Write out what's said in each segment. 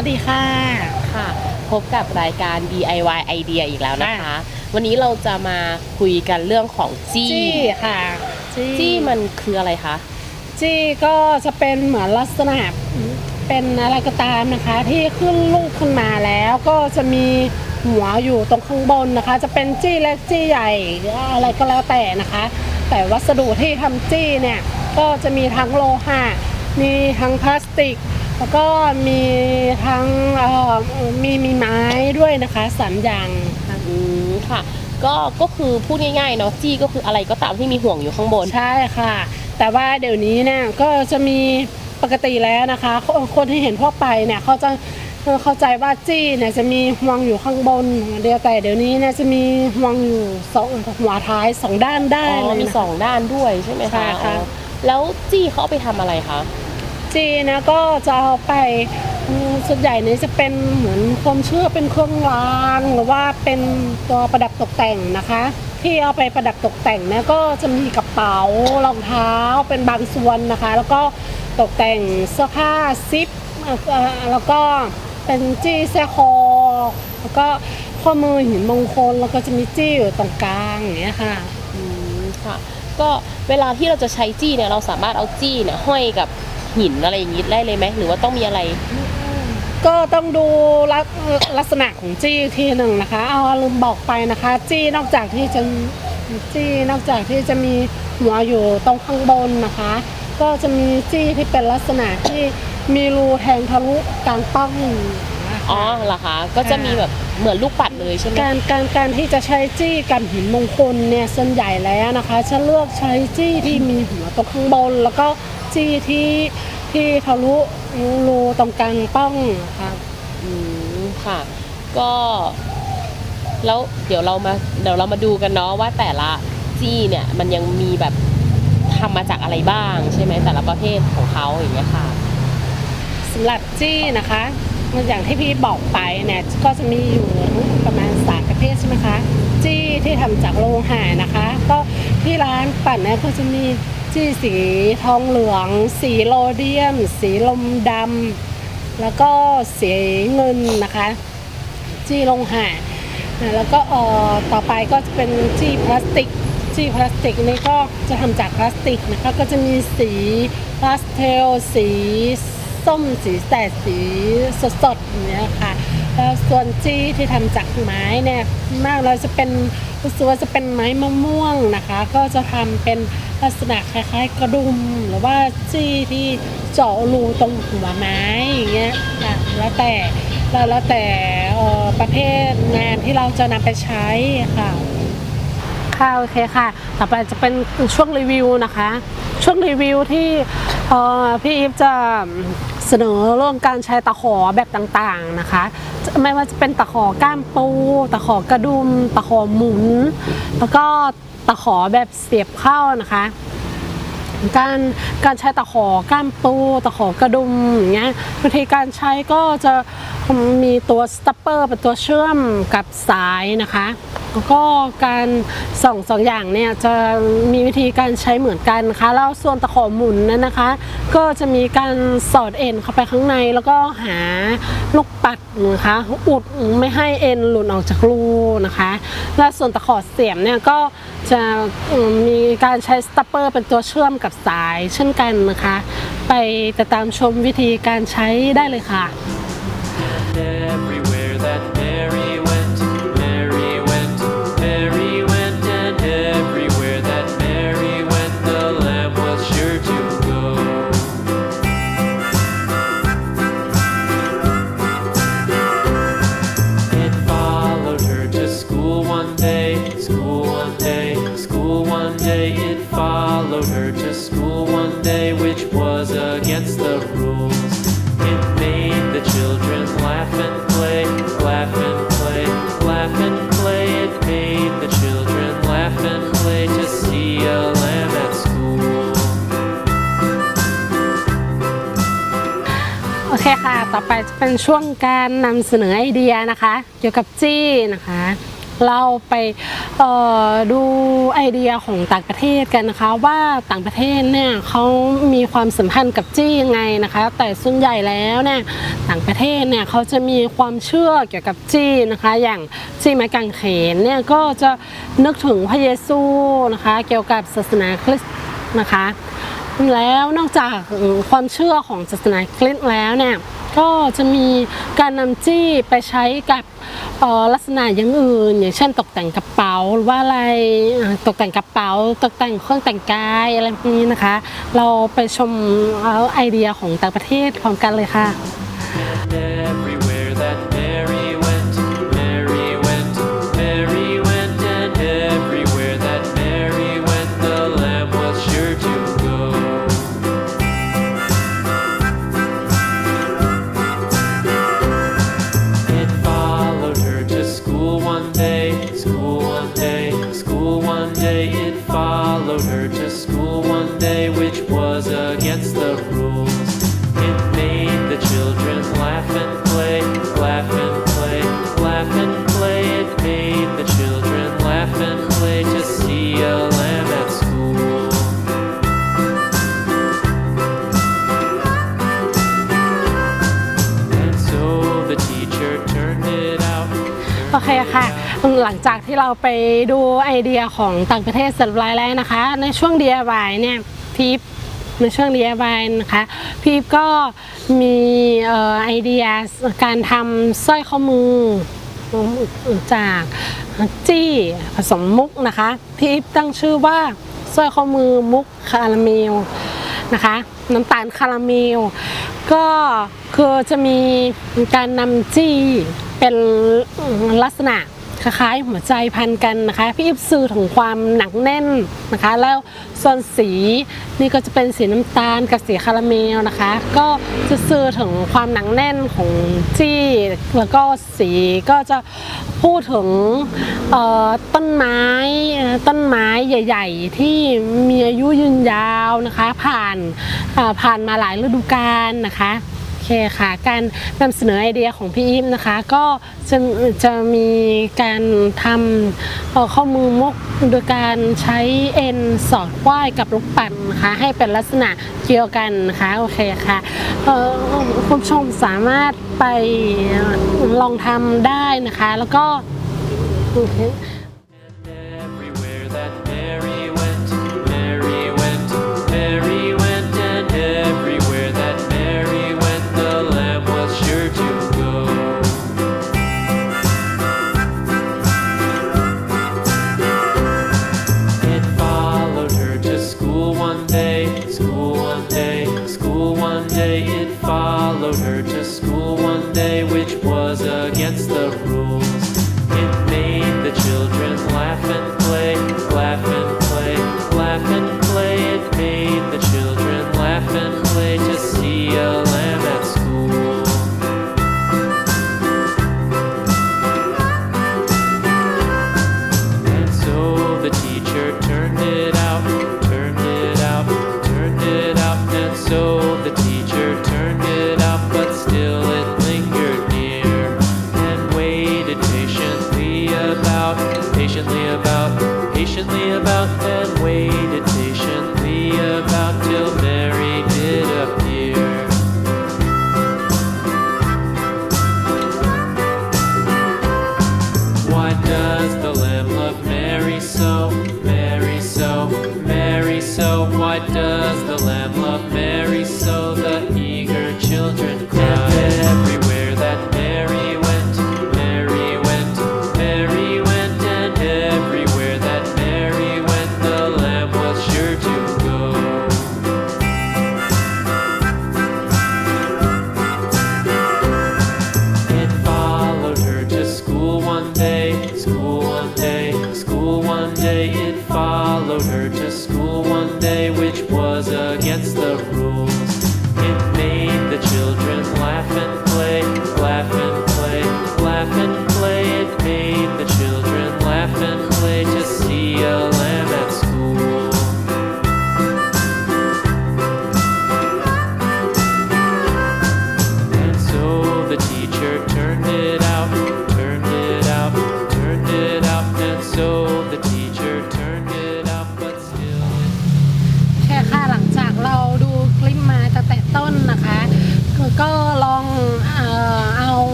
วัสดีค่ะ ค่ะ พบกับรายการ DIY Idea อีกแล้วนะคะ วันนี้เราจะมาคุยกันเรื่องของจี้จี้ค่ะจี้มันคืออะไรคะ จี้ก็จะเป็นเหมือนลักษณะเป็นอะไรก็ตามนะคะ ที่ขึ้นลูกขึ้นมาแล้วก็จะมีหัวอยู่ตรงข้างบนนะคะ จะเป็นจี้เล็กจี้ใหญ่อะไรก็แล้วแต่นะคะ แต่วัสดุที่ทำจี้เนี่ยก็จะมีทั้งโลหะมีทั้งพลาสติก แล้วก็มีทั้งเอ่อมีมีไม้ด้วยนะคะสามอย่างค่ะอืมค่ะ ก็ก็คือพูดง่ายๆเนาะจี้ก็คืออะไรก็ตามที่มีห่วงอยู่ข้างบนใช่ค่ะ แต่ว่าเดี๋ยวนี้เนี่ยก็จะมีปกติแล้วนะคะคนคนที่เห็นทั่วไปเนี่ยเขาจะเข้าใจว่าจี้เนี่ยจะมีห่วงอยู่ข้างบนเดียวแต่เดี๋ยวนี้เนี่ยจะมีห่วงอยู่สองหัวท้ายสองด้านได้อ๋เลอยมีนะสองด้านด้วยใช่ไหมใช่คะค่ะอ๋อแล้วจี้เขาเอาไปทำอะไรคะ จี้นะก็จะเอาไปส่วนใหญ่นี่ยจะเป็นเหมือนความเชื่อเป็นเครื่องรางหรือว่าเป็นตัวประดับตกแต่งนะคะ ที่เอาไปประดับตกแต่งนี่ยก็จะมีกระเป๋ารองเท้าเป็นบางส่วนนะคะ แล้วก็ตกแต่งเสื้อผ้าซิปแล้วก็เป็นจี้แซคอ แล้วก็ข้อมือหินมงคลแล้วก็จะมีจี้อยู่ตรงกลางอย่างเงี้ยค่ะอืมค่ะ ก็เวลาที่เราจะใช้จี้เนี่ยเราสามารถเอาจี้เนี่ยห้อยกับ หินอะไรอย่างนี้ได้เลยไหมหรือว่าต้องมีอะไร ก็ต้องดูลักลักษณะของจี้อีกทีหนึ่งนะคะ เอาลืมบอกไปนะคะ จี้นอกจากที่จะจี้นอกจากที่จะมีหัวอยู่ตรงข้างบนนะคะ ก็จะมีจี้ที่เป็นลักษณะที่มีรูแทงทะลุกลางป้องนะคะอ๋อเหรอคะก็จะมีแบบเหมือนลูกปัดเลยใช่ไหมการการการที่จะใช้จี้กับหินมงคลเนี่ยส่วนใหญ่แล้วนะคะจะเลือกใช้จี้ที่มีหัวตรงข้างบนแล้วก็ จี้ที่ที่ทะลุรูตรงกลางป้องนะคะอืมค่ะ ก็แล้วเดี๋ยวเรามาเดี๋ยวเรามาดูกันเนาะว่าแต่ละจี้เนี่ยมันยังมีแบบทำมาจากอะไรบ้างใช่ไหมแต่ละประเภทของเขาอย่างเงี้ยค่ะสำหรับจี้นะคะอย่างที่พี่บอกไปเนี่ยก็จะมีอยู่ประมาณสามประเภทใช่ไหมคะจี้ที่ทำจากโลหะนะคะ ก็ที่ร้านปั่นเนี่ยก็จะมี จี้สีทองเหลือง สีโรเดียม สีลมดำแล้วก็สีเงินนะคะ จี้โลหะนะแล้วก็ต่อไปก็จะเป็นจี้พลาสติกจี้พลาสติกนี่ก็จะทำจากพลาสติกนะคะก็จะมีสีพาสเทล สีส้มสีแสดสีสดๆอย่างเนี้ยค่ะแล้วส่วนจี้ที่ทำจากไม้เนี่ยมากเราจะเป็นรู้สึกว่าจะเป็นไม้มะม่วงนะคะ ก็จะทำเป็น ลักษณะคล้ายๆ กระดุมหรือว่าจี้ที่เจาะรูตรงหัวไม้อย่างเงี้ยค่ะแล้วแต่แล้วแต่เอ่อประเภทงานที่เราจะนำไปใช้ค่ะค่ะโอเคค่ะ ต่อไปจะเป็นช่วงรีวิวนะคะ ช่วงรีวิวที่เอ่อพี่อีฟจะเสนอเรื่องการใช้ตะขอแบบต่างๆนะคะ ไม่ว่าจะเป็นตะขอก้ามปู ตะขอกระดุม ตะขอหมุน แล้วก็ ตะขอแบบเสียบเข้านะคะ การการใช้ตะขอก้ามปูตะขอกระดุมอย่างเงี้ยวิธีการใช้ก็จะมีตัวสตัปเปอร์เป็นตัวเชื่อมกับสายนะคะแล้วก็การสองสองอย่างเนี่ยจะมีวิธีการใช้เหมือนกันนะคะแล้วส่วนตะขอหมุนนั้นนะคะ ก็จะมีการสอดเอ็นเข้าไปข้างในแล้วก็หาลูกปัดนะคะอุดไม่ให้เอ็นหลุดออกจากรูนะคะ และส่วนตะขอเสียมเนี่ยก็ จะมมีการใช้สตัปเปอร์เป็นตัวเชื่อมกับสายเช่นกันนะคะ ไปติดตามชมวิธีการใช้ได้เลยค่ะ It followed her to school one day, which was against the rules. It made the children laugh and play, laugh and play, laugh and play. It made the children laugh and play to see a lamb at school. โอเคค่ะ ต่อไปจะเป็นช่วงการนำเสนอไอเดียนะคะ เกี่ยวกับจี้นะคะ เราไปดูไอเดียของต่างประเทศกันนะคะ ว่าต่างประเทศเนี่ยเขามีความสัมพันธ์กับจี้ยังไงนะคะ แต่ส่วนใหญ่แล้วเนี่ยต่างประเทศเนี่ยเขาจะมีความเชื่อเกี่ยวกับจี้นะคะ อย่างจี้ไม้กางเขนเนี่ยก็จะนึกถึงพระเยซูนะคะ เกี่ยวกับศาสนาคริสต์นะคะ แล้วนอกจากความเชื่อของศาสนาคริสต์แล้วเนี่ย ก็จะมีการนำจี้ไปใช้กับลักษณะอย่างอื่น อย่างเช่นตกแต่งกระเป๋าหรือว่าอะไรตกแต่งกระเป๋า ตกแต่งเครื่องแต่งกายอะไรพวกนี้นะคะ เราไปชมไอเดียของต่างประเทศพร้อมกันเลยค่ะ against the rules. It made the children laugh and play, laugh and play, laugh and play. It made the children laugh and play to see a lamb at school. And so the teacher turned it out. โอเคค่ะ หลังจากที่เราไปดูไอเดียของต่างประเทศเสร็จเรียบร้อยแล้วนะคะ ในช่วง DIY เนี่ยพีพ ในช่วง DIY นะคะ พีพก็มีออไอเดียการทำสร้อยข้อมือจากจี้ผสมมุกนะคะ พีพตั้งชื่อว่าสร้อยข้อมือมุกคาราเมลนะคะน้ำตาลคาราเมลก็คือจะมีการนำจี้เป็นลักษณะ คล้ายๆหัวใจพันกันนะคะ พี่อิบสื่อถึงความหนักแน่นนะคะ แล้วส่วนสีนี่ก็จะเป็นสีน้ำตาลกับสีคาราเมลนะคะ ก็จะสื่อถึงความหนักแน่นของจี้แล้วก็สีก็จะพูดถึงต้นไม้ต้นไม้ใหญ่ ๆ ที่มีอายุยืนยาวนะคะ ผ่านผ่านมาหลายฤดูกาลนะคะ เคค่ะ การนำเสนอไอเดียของพี่อิมนะคะ ก็จะจะมีการทำข้อมือมุกโดยการใช้เอ็นสอดควายกับลูกปัดนะคะให้เป็นลักษณะเกี่ยวกันนะคะโอเคค่ะคุณผู้ชมสามารถไปลองทำได้นะคะ แล้วก็โอเค patiently about, patiently about, and waited patiently about till Mary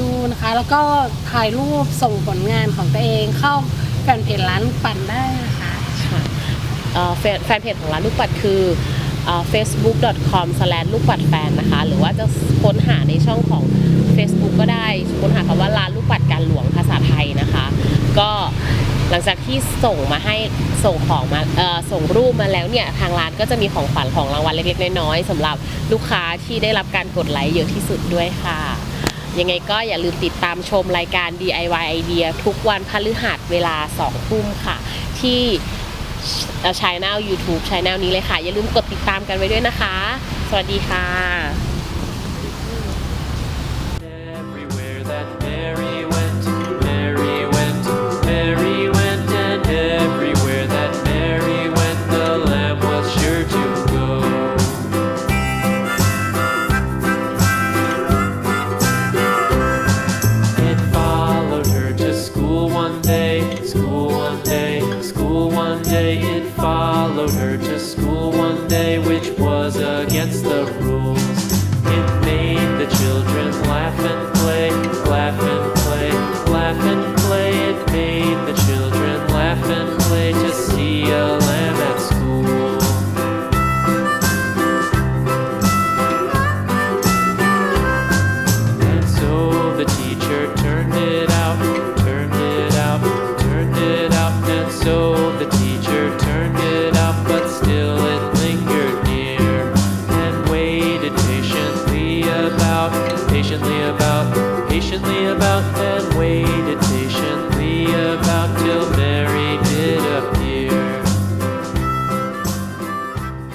ดูนะคะ แล้วก็ถ่ายรูปส่งผลงานของตัวเองเข้าแฟนเพจร้านลูกปั่นได้นะคะเอ่อแฟนแฟนเพจของร้านลูกปัดคือ facebook.com ลูกปัดแฟนนะคะ หรือว่าจะค้นหาในช่องของ Facebook ก็ได้ค้นหาคำว่าร้านลูกปัดการหลวงภาษาไทยนะคะ ก็หลังจากที่ส่งมาให้ส่งของมาส่งรูปมาแล้วเนี่ยทางร้านก็จะมีของขวัญของรางวัลเล็กๆน้อยๆสำหรับลูกค้าที่ได้รับการกดไลค์เยอะที่สุดด้วยค่ะ ยังไงก็อย่าลืมติดตามชมรายการ DIY Idea ทุกวันพฤหัสเวลา2ทุ่มค่ะ ที่ช่อง YouTube ช่องนี้เลยค่ะ อย่าลืมกดติดตามกันไว้ด้วยนะคะ สวัสดีค่ะ one day, which was against the rules.